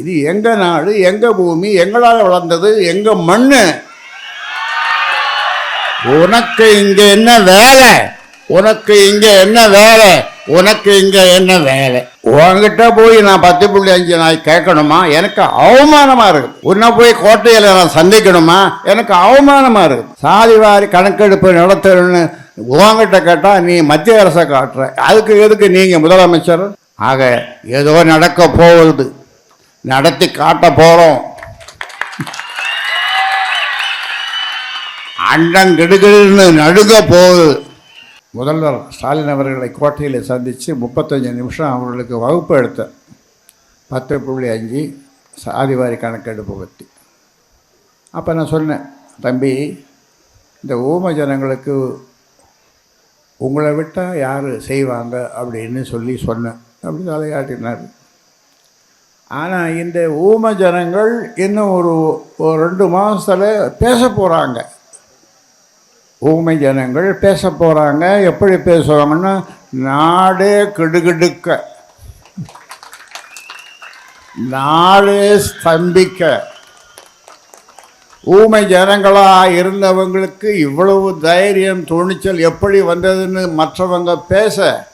இது எங்க நாடு எங்க பூமி எங்களால் வளர்ந்தது எங்க மண் உனக்கு இங்க என்ன வேலை? உனக்கு இங்க என்ன வேலை? உனக்கு இங்க என்ன வேலை? உன்கிட்ட போய் நான் பத்து புள்ளி அஞ்சு நாய் கேட்கணுமா? எனக்கு அவமானமா இருக்கு. உன்னை போய் கோட்டையில நான் சந்திக்கணுமா? எனக்கு அவமானமா இருக்கு. சாதி வாரி கணக்கெடுப்பு நடத்தணும்னு உங்ககிட்ட கேட்டா நீ மத்திய அரசை காட்டுற. அதுக்கு எதுக்கு நீங்க முதலமைச்சர்? ஆக ஏதோ நடக்க போகுது. நடத்தி காட்ட போகிறோம் அண்டம் நடுக நடுங்க போகுது. முதல்வர் ஸ்டாலின் அவர்களை கோட்டையில் சந்தித்து முப்பத்தஞ்சு நிமிஷம் அவர்களுக்கு வகுப்பு எடுத்தேன் பத்து புள்ளி அஞ்சு சாதிவாரி கணக்கெடுப்பு பற்றி. அப்போ நான் சொன்னேன் தம்பி இந்த ஊம ஜனங்களுக்கு உங்களை விட்டால் யார் செய்வாங்க? அப்படின்னு சொல்லி சொன்னேன். அப்படி தலையாட்டினார். ஆனால் இந்த ஊம ஜனங்கள் இன்னும் ஒரு ஒரு ரெண்டு மாதத்தில் பேச போகிறாங்க ஊமை ஜனங்கள் பேச போகிறாங்க எப்படி பேசுவாங்கன்னா நாடே கிடுகிடுக்க. நாடே ஸ்தம்பிக்க. ஊமை ஜனங்களாக இருந்தவங்களுக்கு இவ்வளவு தைரியம் துணிச்சல் எப்படி வந்ததுன்னு மற்றவங்க பேச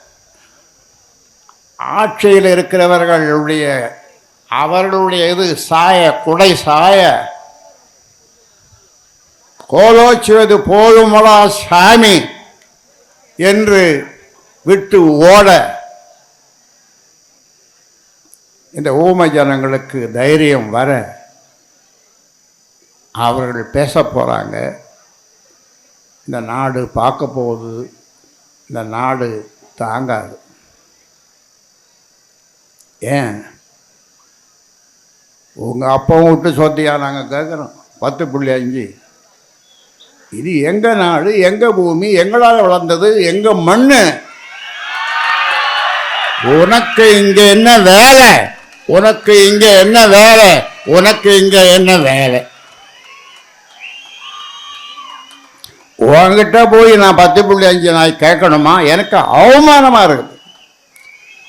ஆட்சியில் இருக்கிறவர்களுடைய அவர்களுடைய இது சாய குடை சாய. கோலோச்சுவது போதுமலா சாமி என்று விட்டு ஓட. இந்த ஊமை ஜனங்களுக்கு தைரியம் வர அவர்கள் பேச போகிறாங்க இந்த நாடு பார்க்க போகுது. இந்த நாடு தாங்காது. ஏன்? உங்கள் அப்பாவும் விட்டு சொத்தியா நாங்கள் கேட்குறோம் பத்து புள்ளி அஞ்சு. இது எங்கள் நாடு எங்கள் பூமி எங்களால் வளர்ந்தது எங்கள் மண் உனக்கு இங்கே என்ன வேலை? உனக்கு இங்கே என்ன வேலை? உனக்கு இங்கே என்ன வேலை? உன்கிட்ட போய் நான் பத்து புள்ளி அஞ்சு நாய் கேட்கணுமா? எனக்கு அவமானமாக இருக்குது.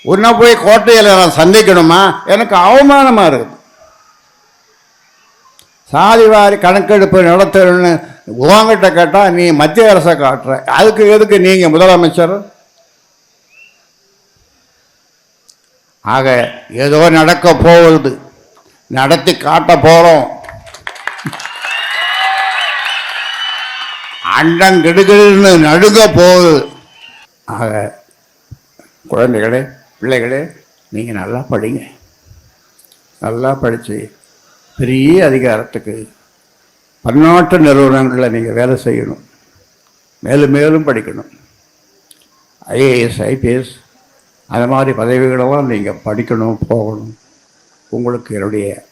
உன்னை போய் கோட்டையில் நான் சந்திக்கணுமா? எனக்கு அவமானமாக இருக்குது. சாதி வாரி கணக்கெடுப்பு நடத்தணும்னு உங்ககிட்ட கேட்டால் நீ மத்திய அரசை காட்டுற. அதுக்கு எதுக்கு நீங்கள் முதலமைச்சர்? ஆக ஏதோ நடக்க போகுது. நடத்தி காட்ட போகிறோம் அண்டம் கெடுகிடுன்னு நடுங்க போகுது. ஆக குழந்தைகளே பிள்ளைகளே நீங்கள் நல்லா படிங்க. நல்லா படித்து பெரிய அதிகாரத்துக்கு பன்னாட்டு நிறுவனங்களில் நீங்கள் வேலை செய்யணும். மேலும் மேலும் படிக்கணும். ஐஏஎஸ் ஐபிஎஸ் அது மாதிரி பதவிகளெல்லாம் நீங்கள் படிக்கணும் போகணும். உங்களுக்கு என்னுடைய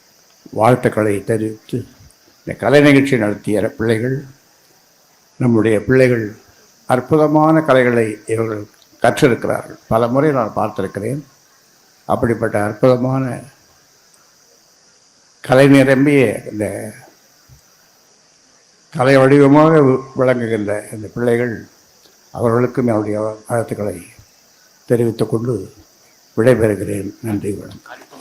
வாழ்த்துக்களை தெரிவித்து இந்த கலை நிகழ்ச்சி நடத்திய பிள்ளைகள் நம்முடைய பிள்ளைகள் அற்புதமான கலைகளை இவர்கள் கற்றிருக்கிறார்கள். பல முறை நான் பார்த்திருக்கிறேன். அப்படிப்பட்ட அற்புதமான கலை நிரம்பிய இந்த கலை வடிவமாக வி- விளங்குகின்ற இந்த பிள்ளைகள் அவர்களுக்கும் என்னுடைய வாழ்த்துக்களை தெரிவித்துக்கொண்டு விடைபெறுகிறேன். நன்றி வணக்கம்.